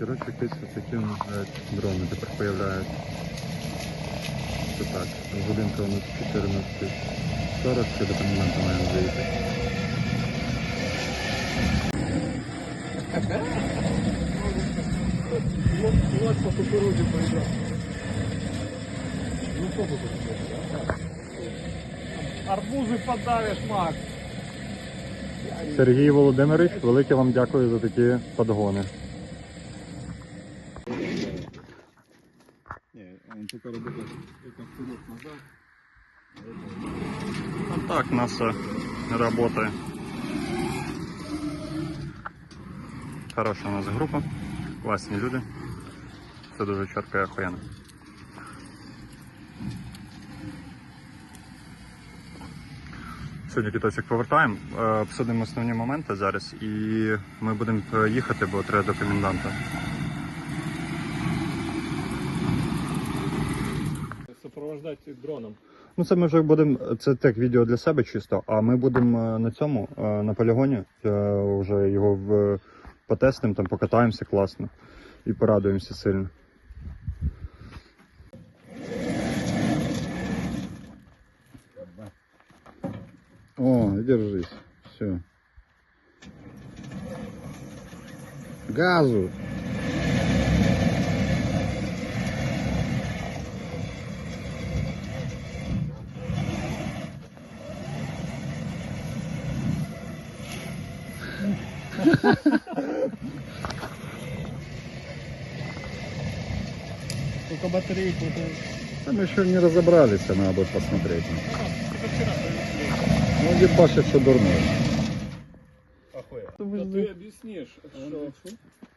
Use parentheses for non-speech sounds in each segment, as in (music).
Коротше, якісь такі дрони тепер появляються. Це так, годинка у нас 14.40, ще до коменданту маємо заїхати. Вот по кукурузе пойдет. Ну что тут? Арбузы подавишь, Макс. Сергій Володимирович, велике вам дякую за такі подгони. Он только работает. Ну так, наша работа. Хороша у нас група, класні люди. Це дуже чітко і охуєнно. Сьогодні кіточок повертаємо, е, обсудимо основні моменти зараз і ми будемо їхати, бо треба до коменданта. Сопровождать дроном. Ну, це ми вже будемо. Це так відео для себе чисто. А ми будемо е, на цьому, е, на полігоні, е, вже його в, потестимо, там покатаємося класно і порадуємося сильно. О, держись. Все. Газу. Только батарейку. это- Там еще не разобрались, а надо будет посмотреть. Это вчера привезли. Ну, ебашит, что дурной. Да ты объяснишь, что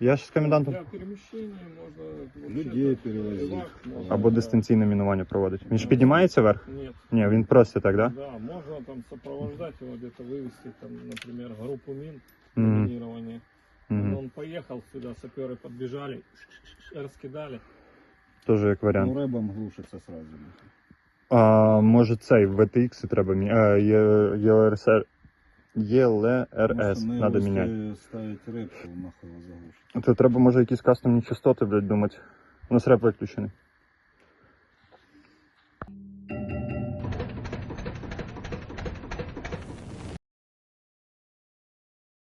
Я ж з комендантом. для перемещения можно... Людей вообще-то, перевозить. эвак можно- Або дистанційне мінування проводить. Він ж піднімається вверх? Нет. Ні, він просто так, да? Да, можно там сопровождать его, где-то вывести, там, например, группу мин, Мгм. минирование. Угу. Он поехал сюда, саперы подбежали, (laughs) раскидали. Теж як Ну, варіант. рэбом глушится сразу. А може цей VTX треба міняти. А, Є- ЄЛРС. ЄЛРС Потому что на треба его міняти. стоит- ставить рэп, то нахуй его заглушит. Це треба може якісь кастомні частоти, блядь, думати. У нас реп виключений.